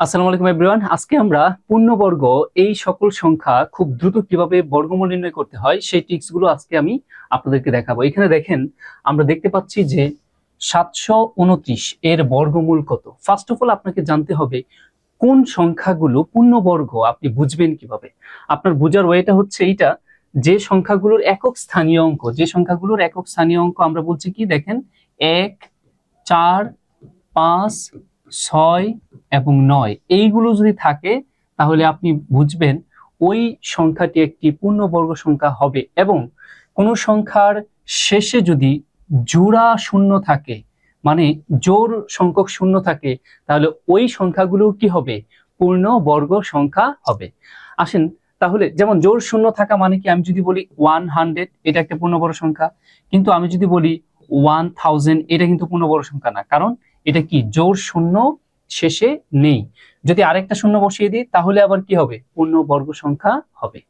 আসসালামু আলাইকুম এভরিওয়ান আজকে আমরা পূর্ণবর্গ এই সকল সংখ্যা খুব দ্রুত কীভাবে বর্গমূল নির্ণয় করতে হয় সেই টিপসগুলো আজকে আমি আপনাদেরকে দেখাবো। এখানে দেখেন, আমরা দেখতে পাচ্ছি যে সাতশো উনত্রিশ এর বর্গমূল কত। ফার্স্ট অফ অল আপনাকে জানতে হবে কোন সংখ্যাগুলো পূর্ণবর্গ আপনি বুঝবেন কীভাবে। আপনার বোঝার ওয়েটা হচ্ছে এইটা, যে সংখ্যাগুলোর একক স্থানীয় অঙ্ক, যে সংখ্যাগুলোর একক স্থানীয় অঙ্ক আমরা বলছি কি দেখেন, এক, চার, পাঁচ ছয় এবং নয়। এইগুলো যদি থাকে, তাহলে আপনি বুঝবেন ওই সংখ্যাটি একটি পূর্ণবর্গ সংখ্যা হবে এবং কোনো সংখ্যার শেষে যদি জোড়া শূন্য থাকে মানে জোর সংখ্যক শূন্য থাকে, তাহলে ওই সংখ্যাগুলো কি হবে? পূর্ণ বর্গ সংখ্যা হবে। আসেন, তাহলে যেমন জোর শূন্য থাকা মানে কি? আমি যদি বলি ওয়ান হান্ড্রেড এটা একটা পূর্ণবর্গ সংখ্যা। কিন্তু আমি যদি বলি ওয়ান থাউজেন্ড, এটা কিন্তু পূর্ণবর্গ সংখ্যা না। কারণ এটা কি জোর শূন্য শেষে নেই? যদি আরেকটা শূন্য বসিয়ে দিই, তাহলে আবার কি হবে? পূর্ণ বর্গ সংখ্যা হবে।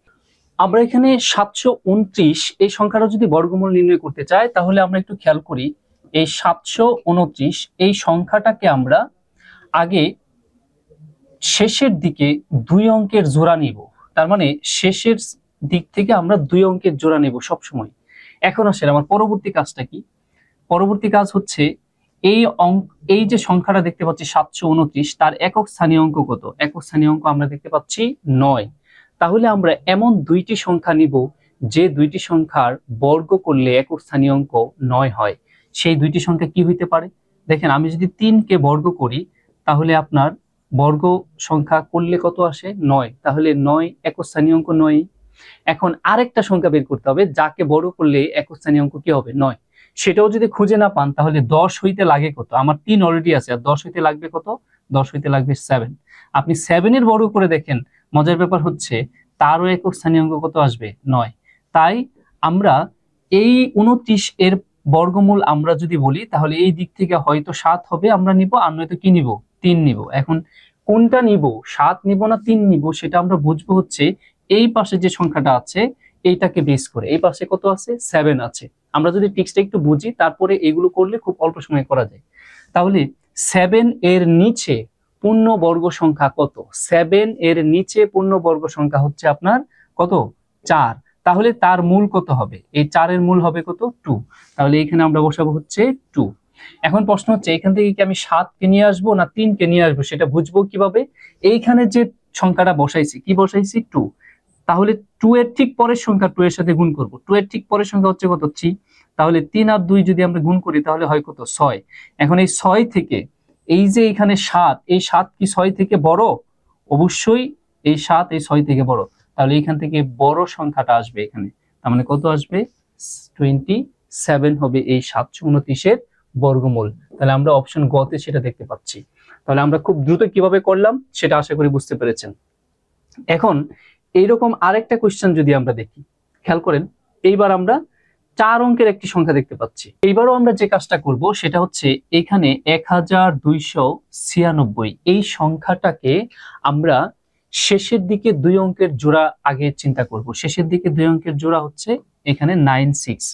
আমরা এখানে সাতশো উনত্রিশ, এই সংখ্যাটা যদি বর্গমূল নির্ণয় করতে চাই, তাহলে আমরা একটু খেয়াল করি, এই সাতশো উনত্রিশ, এই সংখ্যাটাকে আমরা আগে শেষের দিকে দুই অঙ্কের জোড়া নিব। তার মানে শেষের দিক থেকে আমরা দুই অঙ্কের জোড়া নেব সবসময়। এখন আসেন, আমার পরবর্তী কাজটা কি? পরবর্তী কাজ হচ্ছে এই অঙ্ক এই যে সংখ্যাটা দেখতে পাচ্ছি সাতশো উনত্রিশ, তার একক স্থানীয় অঙ্ক কত? একক স্থানীয় অঙ্ক আমরা দেখতে পাচ্ছি নয়। তাহলে আমরা এমন দুইটি সংখ্যা নিব, যে দুইটি সংখ্যার বর্গ করলে একক স্থানীয় অঙ্ক নয় হয়। সেই দুইটি সংখ্যা কি হইতে পারে? দেখেন, আমি যদি তিনকে বর্গ করি, তাহলে আপনার বর্গ সংখ্যা করলে কত আসে? নয়। তাহলে নয় একক স্থানীয় অঙ্ক নয় এখন আরেকটা সংখ্যা বের করতে হবে, যাকে বড় করলে একক স্থানীয় অঙ্ক কি হবে? নয়। সেটাও যদি খুঁজে না পান, তাহলে দশ হইতে লাগে কত? আমার তিন অলরেডি আছে, আর দশ হইতে লাগবে কত? দশ হইতে লাগবে সেভেন আপনি সেভেনের বর্গ করে দেখেন, মজার ব্যাপার হচ্ছে তারও একক স্থানীয় অঙ্ক কত আসবে? নয়। তাই আমরা এই উনত্রিশ এর বর্গমূল আমরা যদি বলি, তাহলে এই দিক থেকে হয়তো সাত হবে আমরা নিব, আর নয়তো কি নিব? তিন নিব। এখন কোনটা নিব? সাত নিব না তিন নিব? সেটা আমরা বুঝব হচ্ছে এই পাশে যে সংখ্যাটা আছে, এইটাকে বেস করে। এই পাশে কত আছে? সেভেন আছে। আমরা যদি টিক্সটা একটু বুঝি, তারপরে এগুলো করলে খুব অল্প সময় করা যায়। তাহলে সেভেন এর নিচে পূর্ণ বর্গ সংখ্যা কত? সেভেন এর নিচে পূর্ণ বর্গ সংখ্যা হচ্ছে আপনার কত? চার। তাহলে তার মূল কত হবে? এই চারের মূল হবে কত? টু তাহলে এখানে আমরা বসাবো হচ্ছে টু এখন প্রশ্ন হচ্ছে, এখান থেকে কি আমি সাতকে নিয়ে আসব না তিনকে নিয়ে আসব? সেটা বুঝব কীভাবে? এইখানে যে সংখ্যাটা বসাইছি, কি বসাইছি? টু তাহলে টু এর ঠিক পরের সংখ্যা টু এর সাথে গুণ করব। টু এর ঠিক পরের সংখ্যা হচ্ছে কত? থ্রি তাহলে তিন আর দুই যদি আমরা গুণ করি, তাহলে হয় কত? ছয়। এখন এই ছয় থেকে, এই যে এখানে সাত, এই সাত কি ছয় থেকে বড়? অবশ্যই এই সাত এই ছয় থেকে বড়। তাহলে এখান থেকে বড় সংখ্যাটা আসবে এখানে। তার মানে কত আসবে? টোয়েন্টি সেভেন হবে এই সাতশো উনত্রিশের বর্গমূল। তাহলে আমরা অপশন গতে সেটা দেখতে পাচ্ছি। তাহলে আমরা খুব দ্রুত কীভাবে করলাম, সেটা আশা করি বুঝতে পেরেছেন। এখন এইরকম আরেকটা কোয়েশ্চেন যদি আমরা দেখি, খেয়াল করেন, এইবার আমরা চার অঙ্কের একটি সংখ্যা দেখতে পাচ্ছি। এইবারও আমরা যে কাজটা করব সেটা হচ্ছে এখানে এক হাজার দুইশো ছিয়ানব্বই। এই সংখ্যাটাকে আমরা শেষের দিকে দুই অঙ্কের জোড়া আগে চিন্তা করব। শেষের দিকে দুই অঙ্কের জোড়া হচ্ছে এখানে নাইন সিক্স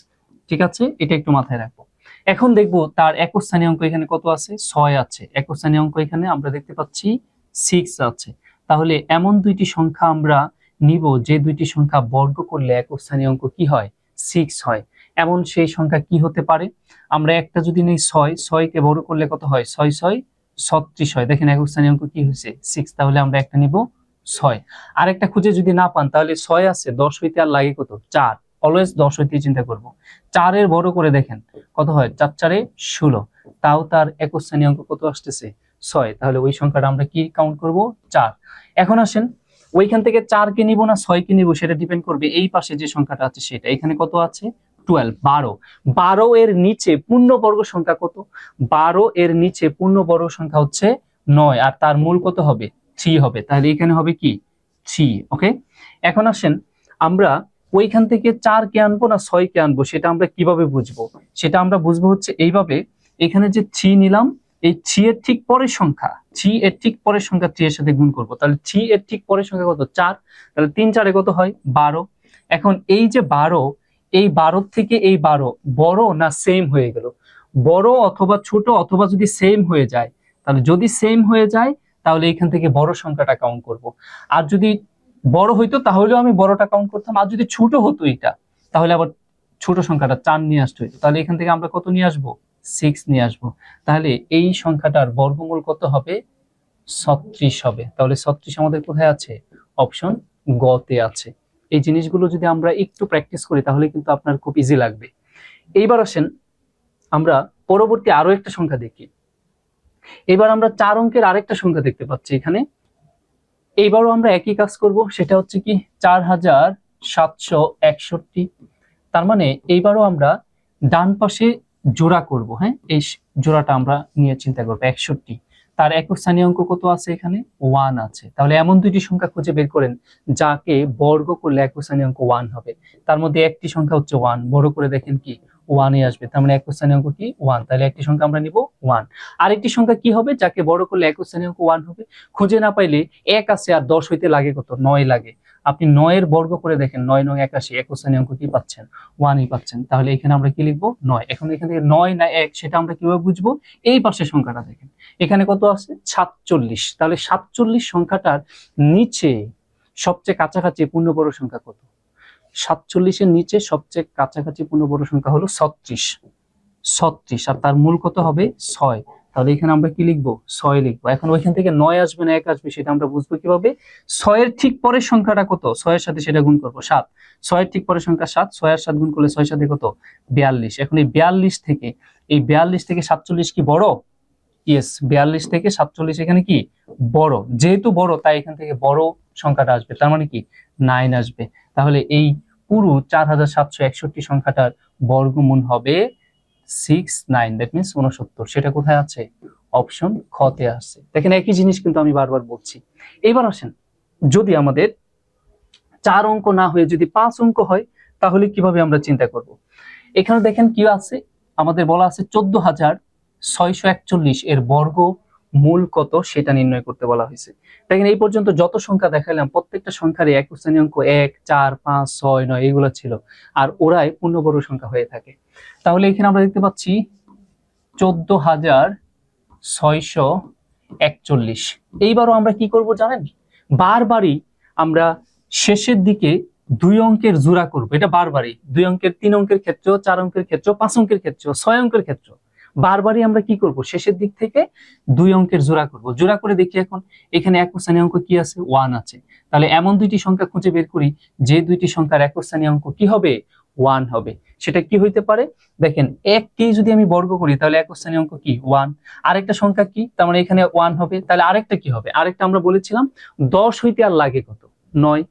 ঠিক আছে? এটা একটু মাথায় রাখব। এখন দেখব তার একক স্থানীয় অঙ্ক এখানে কত আছে? ছয় আছে। একক স্থানীয় অঙ্ক এখানে আমরা দেখতে পাচ্ছি সিক্স আছে। তাহলে এমন দুইটি সংখ্যা আমরা নিব যে দুইটি সংখ্যা বর্গ করলে একক স্থানীয় অঙ্ক কি হয়? সিক্স হয়। এমন সেই সংখ্যা কি হতে পারে? আমরা একটা যদি নেই ছয়, ছয়কে বড় করলে কত হয়? ছয় ছয়, ছত্রিশ হয়। দেখেন একক স্থানীয় অঙ্ক কি হয়েছে? সিক্স তাহলে আমরা একটা নিব ছয়। আর একটা খুঁজে যদি না পান, তাহলে ছয় আছে, দশ হইতে আর লাগে কত? চার। অলওয়েজ দশ হইতে চিন্তা করব। চারের বড় করে দেখেন, কত হয়? চার, চারে ষোলো। তাও তার একক স্থানীয় অঙ্ক কত আসতেছে? ছয়। তাহলে ওই সংখ্যাটা আমরা কি কাউন্ট করব? চার। এখন আসেন ওইখান থেকে চারকে নিব না ছয় ছয়কে নিব সেটা ডিপেন্ড করবে এই পাশে যে সংখ্যাটা আছে সেটা। এখানে কত আছে? টুয়েলভ বারো। বারো এর নিচে পূর্ণবর্গ সংখ্যা কত? বারো এর নিচে পূর্ণবর্গ সংখ্যা হচ্ছে নয়, আর তার মূল কত হবে? থ্রি হবে। তাহলে এখানে হবে কি? থ্রি ওকে এখন আসেন, আমরা ওইখান থেকে চার কে আনব না ছয় কে আনব সেটা আমরা কীভাবে বুঝব? সেটা আমরা বুঝব হচ্ছে এইভাবে, এখানে যে থ্রি নিলাম, এই থ্রি এর ঠিক পরের সংখ্যা। থ্রি এর ঠিক পরের সংখ্যা থ্রি এর সাথে গুণ করব। তাহলে থ্রি এর ঠিক পরের সংখ্যা কত? চার। তাহলে তিন চারে কত হয়? বারো। এখন এই যে বারো, এই বারো থেকে এই বারো, বড় না সেম হয়ে গেল? বড় অথবা ছোট অথবা যদি সেম হয়ে যায়, তাহলে যদি সেম হয়ে যায়, তাহলে এখান থেকে বড় সংখ্যাটা কাউন্ট করব। আর যদি বড় হইতো, তাহলেও আমি বড়টা কাউন্ট করতাম। আর যদি ছোট হতো এটা তাহলে আবার ছোট সংখ্যাটা চার নিয়ে আসতে হইতো। তাহলে এখান থেকে আমরা কত নিয়ে আসব? সিক্স নিয়ে আসব। তাহলে এই সংখ্যাটার বর্গমূল কত হবে? ছত্রিশ হবে। তাহলে ছত্রিশ আমাদের কোথায় আছে? অপশন গ তে আছে। এই জিনিসগুলো যদি আমরা একটু প্র্যাকটিস করি, তাহলে কিন্তু আপনার খুব ইজি লাগবে। এইবার আসেন, আমরা পরবর্তী আরও একটা সংখ্যা দেখি। এবার আমরা চার অঙ্কের আরেকটা সংখ্যা দেখতে পাচ্ছি এখানে। এইবারও আমরা একই কাজ করব, সেটা হচ্ছে কি চার হাজার সাতশো একষট্টি। তার মানে এইবারও আমরা ডান পাশে জোড়া করব হ্যাঁ? এই জোড়াটা আমরা নিয়ে চিন্তা করব, একষট্টি। তার একক স্থানীয় অঙ্ক কত আছে এখানে? ওয়ান আছে। তাহলে এমন দুইটি সংখ্যা খুঁজে বের করেন যাকে বর্গ করলে একক স্থানীয় অঙ্ক ওয়ান হবে। তার মধ্যে একটি সংখ্যা হচ্ছে ওয়ান। বড় করে দেখেন কি ওয়ানে আসবে। তার মানে একক স্থানীয় অঙ্ক কি? ওয়ান। তাহলে একটি সংখ্যা আমরা নিব ওয়ান। আরেকটি সংখ্যা কি হবে? যাকে বড় করলে একক স্থানীয় অঙ্ক ওয়ান হবে। খুঁজে না পাইলে এক আছে আর দশ হইতে লাগে কত? নয় লাগে। আপনি নয়ের বর্গ করে দেখেন, নয় নয়, একাশি একক স্থানীয় অঙ্ক কি পাচ্ছেন? ওয়ানই পাচ্ছেন। তাহলে এখানে আমরা কি লিখব? নয়। এখন এখান থেকে নয় না এক, সেটা আমরা কীভাবে বুঝব? এই পাশের সংখ্যাটা দেখেন। এখানে কত আছে? সাতচল্লিশ। তাহলে সাতচল্লিশ সংখ্যাটার নিচে সবচেয়ে কাছাকাছি পূর্ণবর্গ সংখ্যা কত? সাতচল্লিশের নিচে সবচেয়ে কাছাকাছি পূর্ণবর্গ সংখ্যা হলো ছত্রিশ। ছত্রিশ, আর তার মূল কত হবে? ছয়। তাহলে এখানে আমরা কি লিখব? ছয় লিখব। এখন ওইখান থেকে নয় আসবে না, এক আসবে, সেটা আমরা বুঝব কীভাবে? ছয়ের ঠিক পরের সংখ্যাটা কত? ছয়ের সাথে সেটা গুণ করব, সাত। ছয়ের ঠিক পরের সংখ্যা সাত ছয় আর সাত গুণ করলে ছয়ের সাথে কত? বিয়াল্লিশ। এখন এই বিয়াল্লিশ থেকে, এই বিয়াল্লিশ থেকে সাতচল্লিশ কি বড়? ইয়েস বিয়াল্লিশ থেকে সাতচল্লিশ এখানে কি? বড়। যেহেতু বড়, তাই এখান থেকে বড় সংখ্যাটা আসবে। তার মানে কি? নাইন আসবে। তাহলে এই পুরো চার হাজার সাতশো একষট্টি সংখ্যাটার বর্গমূল হবে সিক্স নাইন দ্যাট মিনস উনসত্তর সেটা কোথায় আছে? অপশন খতে আছে। দেখেন একই জিনিস কিন্তু আমি বারবার বলছি। এবার আসেন, যদি আমাদের চার অঙ্ক না হয়ে যদি পাঁচ অঙ্ক হয়, তাহলে কীভাবে আমরা চিন্তা করব? এখানে দেখেন কি আছে? আমাদের বলা আছে চোদ্দ হাজার ছয়শো একচল্লিশ। এর বর্গ মূল কত সেটা নির্ণয় করতে বলা হয়েছে। দেখেন, এই পর্যন্ত যত সংখ্যা দেখালাম প্রত্যেকটা সংখ্যারই এক স্থানীয় অঙ্ক এক, চার, পাঁচ, ছয়, নয়, এগুলো ছিল। আর ওরাই পূর্ণবর্গ সংখ্যা হয়ে থাকে। তাহলে এখানে আমরা দেখতে পাচ্ছি চোদ্দ হাজার ছয়শো একচল্লিশ। এইবারও আমরা কি করব জানেন? বারবারই আমরা শেষের দিকে দুই অঙ্কের জোড়া করব। এটা বারবারই। দুই অঙ্কের, তিন অঙ্কের ক্ষেত্র চার অঙ্কের ক্ষেত্র পাঁচ অঙ্কের ক্ষেত্র ছয় অঙ্কের ক্ষেত্র বারবারই আমরা কি করব? শেষের দিক থেকে দুই অঙ্কের জোড়া করব। জোড়া করে দেখি এখন, এখানে এক স্থানীয় অঙ্ক কি আছে? ওয়ান আছে। তাহলে এমন দুইটি সংখ্যা খুঁজে বের করি, যে দুইটি সংখ্যার এক স্থানীয় অঙ্ক কি হবে? ওয়ান হবে। সেটা কি হইতে পারে? দেখেন একটি যদি আমি বর্গ করি, তাহলে এক স্থানীয় অঙ্ক কি? ওয়ান আরেকটা সংখ্যা কি? তার মানে এখানে ওয়ান হবে। তাহলে আরেকটা কি হবে? আরেকটা আমরা বলেছিলাম, দশ হইতে আর লাগে কত? নয়।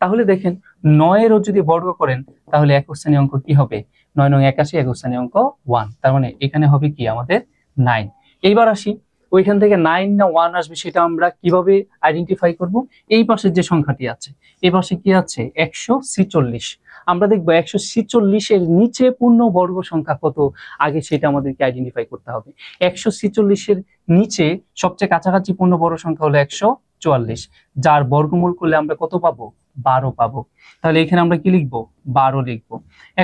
তাহলে দেখেন, নয়েরও যদি বর্গ করেন, তাহলে এক স্থানীয় অঙ্ক কি হবে? নয় নয় একাশি এক স্থানীয় অঙ্ক ওয়ান তার মানে এখানে হবে কি? আমাদের নাইন এইবার আসি, ওইখান থেকে নাইন না ওয়ান আসবে সেটা আমরা কীভাবে আইডেন্টিফাই করব? এই পাশের যে সংখ্যাটি আছে, এই পাশে কি আছে? একশো ছিচল্লিশ। আমরা দেখব একশো ছিচল্লিশের নিচে পূর্ণ বর্গ সংখ্যা কত? আগে সেটা আমাদেরকে আইডেন্টিফাই করতে হবে। একশো ছিচল্লিশের নিচে সবচেয়ে কাছাকাছি পূর্ণ বর্গ সংখ্যা হলো একশো চুয়াল্লিশ। যার বর্গমূল করলে আমরা কত পাবো? বারো পাবো। তাহলে এখানে আমরা কি লিখব? বারো লিখব।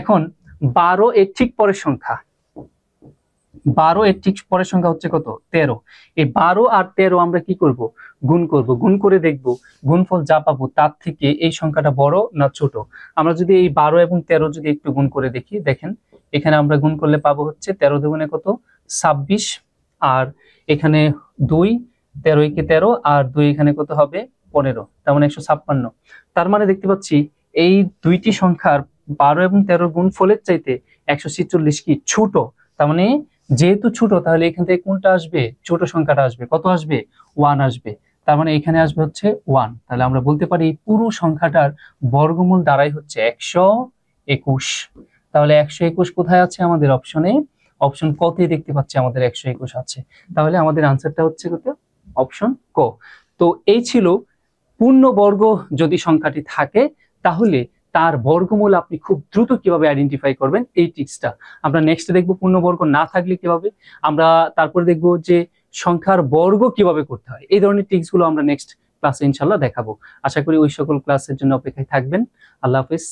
এখন বারো এর ঠিক পরের সংখ্যা। বারো এর ঠিক পরের সংখ্যা হচ্ছে কত? তেরো। এই বারো আর তেরো আমরা কি করব? গুণ করব। গুণ করে দেখব গুণফল যা পাবো তার থেকে এই সংখ্যাটা বড় না ছোট। আমরা যদি এই বারো এবং তেরো যদি একটু গুণ করে দেখি, দেখেন, এখানে আমরা গুণ করলে পাবো হচ্ছে তেরো দুগুণে কত? ছাব্বিশ। আর এখানে দুই, তেরো একে তেরো, আর দুই এখানে কত হবে? পনেরো। তার মানে একশো ছাপ্পান্ন। তার মানে দেখতে পাচ্ছি এই দুইটি সংখ্যার বারো এবং তেরো গুণ ফলের চাইতে একশো ছিচল্লিশ কি ছোট? তার মানে যেহেতু ছোট, তাহলে এখান থেকে কোনটা আসবে? ছোট সংখ্যাটা আসবে। কত আসবে? ওয়ান আসবে। তার মানে এখানে আসবে হচ্ছে ওয়ান তাহলে আমরা বলতে পারি পুরো সংখ্যাটার বর্গমূল দ্বারাই হচ্ছে একশো একুশ। তাহলে একশো একুশ কোথায় আছে আমাদের অপশনে অপশন কতে দেখতে পাচ্ছি আমাদের একশো একুশ আছে। তাহলে আমাদের আনসারটা হচ্ছে কত অপশন ক। তো এই ছিল পূর্ণবর্গ যদি সংখ্যাটি থাকে, তাহলে তার বর্গমূল আপনি খুব দ্রুত কীভাবে আইডেন্টিফাই করবেন, এই টিক্সটা আমরা নেক্সট দেখব পূর্ণবর্গ না থাকলে কীভাবে। আমরা তারপরে দেখব যে সংখ্যার বর্গ কীভাবে করতে হয়। এই ধরনের টিক্সগুলো আমরা নেক্সট ক্লাসে ইনশাল্লাহ দেখাবো। আশা করি ওই সকল ক্লাসের জন্য অপেক্ষায় থাকবেন। আল্লাহ হাফিজ।